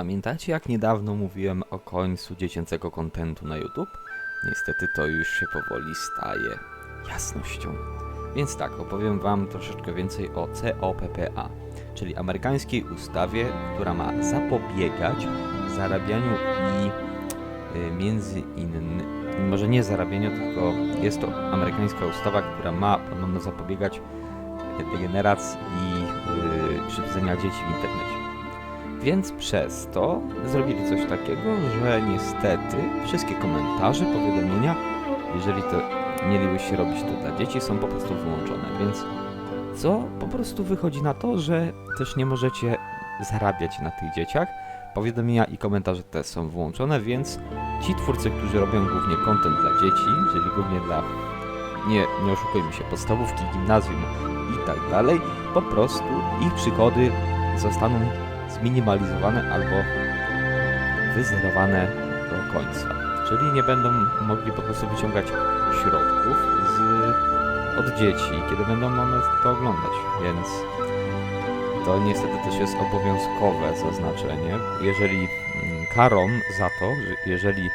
Pamiętacie jak niedawno mówiłem o końcu dziecięcego kontentu na YouTube? Niestety to już się powoli staje jasnością. Więc tak, opowiem Wam troszeczkę więcej o COPPA, czyli amerykańskiej ustawie, która ma zapobiegać zarabianiu i y, między innymi, może nie zarabianiu, tylko jest to amerykańska ustawa, która ma podobno zapobiegać degeneracji i y, krzywdzenia dzieci w internecie. Więc przez to zrobili coś takiego, że niestety wszystkie komentarze, powiadomienia, jeżeli to mielibyście robić to dla dzieci, są po prostu wyłączone. Więc co po prostu wychodzi na to, że też nie możecie zarabiać na tych dzieciach. Powiadomienia i komentarze też są wyłączone, więc ci twórcy, którzy robią głównie content dla dzieci, czyli głównie dla, nie, nie oszukujmy się, podstawówki, gimnazjum i tak dalej, po prostu ich przychody zostaną zminimalizowane albo wyzerowane do końca. Czyli nie będą mogli po prostu wyciągać środków z, od dzieci, kiedy będą one to oglądać, więc to niestety też jest obowiązkowe zaznaczenie. Jeżeli mm, karą za to, że jeżeli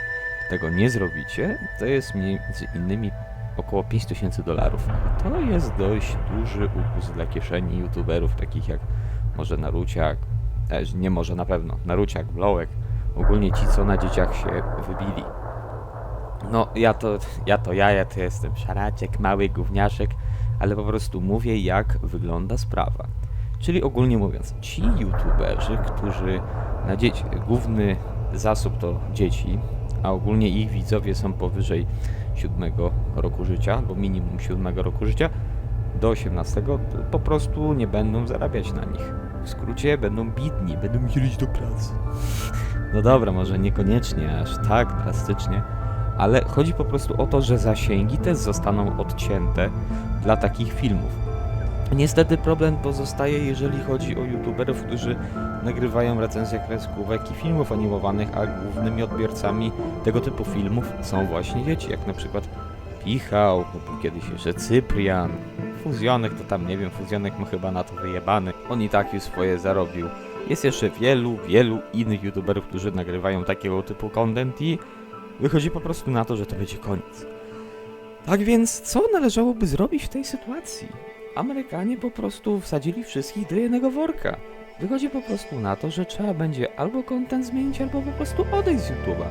tego nie zrobicie, to jest między innymi około 5000 dolarów. To jest dość duży ukus dla kieszeni youtuberów takich jak może Naruciak, e, nie może na pewno, Naruciak, Blowek, ogólnie ci co na dzieciach się wybili. No ja to, ja to ja, ja to jestem szaraczek, mały gówniaszek, ale po prostu mówię jak wygląda sprawa. Czyli ogólnie mówiąc, ci youtuberzy, którzy na dzieci, główny zasób to dzieci, a ogólnie ich widzowie są powyżej 7 roku życia, albo minimum 7 roku życia, do 18 to po prostu nie będą zarabiać na nich. W skrócie będą bidni, będą musieli do pracy. No dobra, może niekoniecznie aż tak drastycznie, ale chodzi po prostu o to, że zasięgi też zostaną odcięte dla takich filmów. Niestety problem pozostaje, jeżeli chodzi o youtuberów, którzy nagrywają recenzje kreskówek i filmów animowanych, a głównymi odbiorcami tego typu filmów są właśnie dzieci, jak na przykład Pichał, kiedyś jeszcze Cyprian, Fuzjonek to tam nie wiem, Fuzjonek ma chyba na to wyjebany. On i tak już swoje zarobił. Jest jeszcze wielu, wielu innych youtuberów, którzy nagrywają takiego typu content i wychodzi po prostu na to, że to będzie koniec. Tak więc, co należałoby zrobić w tej sytuacji? Amerykanie po prostu wsadzili wszystkich do jednego worka. Wychodzi po prostu na to, że trzeba będzie albo content zmienić, albo po prostu odejść z YouTube'a.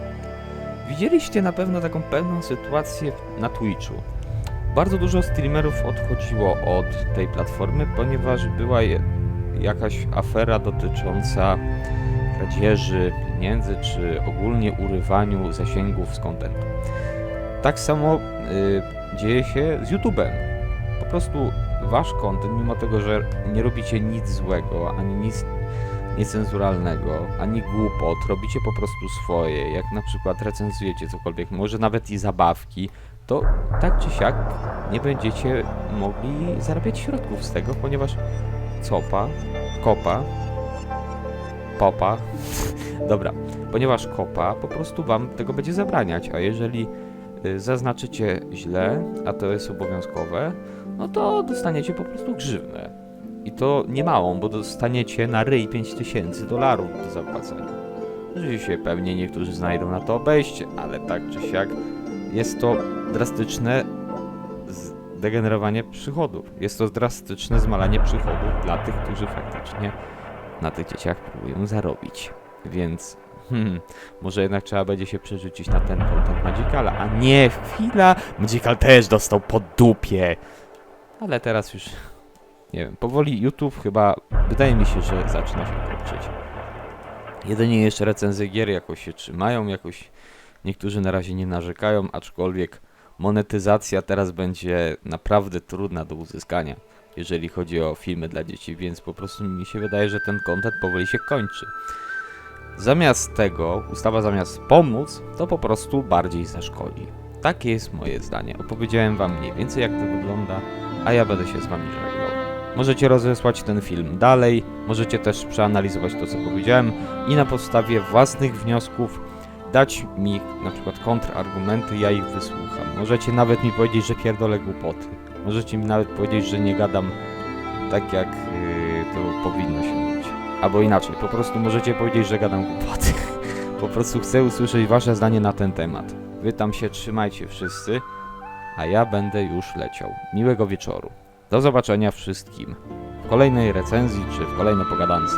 Widzieliście na pewno taką pewną sytuację na Twitchu. Bardzo dużo streamerów odchodziło od tej platformy, ponieważ była jakaś afera dotycząca kradzieży pieniędzy, czy ogólnie urywaniu zasięgów z kontentu. Tak samo y, dzieje się z YouTube'em. Po prostu wasz content, mimo tego, że nie robicie nic złego, ani nic niecenzuralnego, ani głupot, robicie po prostu swoje, jak na przykład recenzujecie cokolwiek, może nawet i zabawki, to tak czy siak nie będziecie mogli zarabiać środków z tego, ponieważ copa, kopa, popa, dobra, ponieważ kopa po prostu wam tego będzie zabraniać, a jeżeli y, zaznaczycie źle, a to jest obowiązkowe, no to dostaniecie po prostu grzywnę. I to nie małą, bo dostaniecie na ryj 5000 dolarów do zapłacenia. Oczywiście pewnie niektórzy znajdą na to obejście, ale tak czy siak jest to drastyczne degenerowanie przychodów. Jest to drastyczne zmalanie przychodów dla tych, którzy faktycznie na tych dzieciach próbują zarobić. Więc hmm, może jednak trzeba będzie się przerzucić na ten content Magicala, a nie, chwila, Magical też dostał po dupie. Ale teraz już, nie wiem, powoli YouTube chyba, wydaje mi się, że zaczyna się kurczyć. Jedynie jeszcze recenzje gier jakoś się trzymają, jakoś niektórzy na razie nie narzekają, aczkolwiek monetyzacja teraz będzie naprawdę trudna do uzyskania, jeżeli chodzi o filmy dla dzieci, więc po prostu mi się wydaje, że ten content powoli się kończy. Zamiast tego, ustawa zamiast pomóc, to po prostu bardziej zaszkodzi. Takie jest moje zdanie. Opowiedziałem wam mniej więcej jak to wygląda, a ja będę się z wami żegnał. Możecie rozesłać ten film dalej, możecie też przeanalizować to, co powiedziałem i na podstawie własnych wniosków dać mi na przykład kontrargumenty, ja ich wysłucham. Możecie nawet mi powiedzieć, że pierdolę głupoty. Możecie mi nawet powiedzieć, że nie gadam tak, jak yy, to powinno się mówić. Albo inaczej, po prostu możecie powiedzieć, że gadam głupoty. po prostu chcę usłyszeć wasze zdanie na ten temat. Wy tam się trzymajcie wszyscy, a ja będę już leciał. Miłego wieczoru. Do zobaczenia wszystkim w kolejnej recenzji czy w kolejnej pogadance.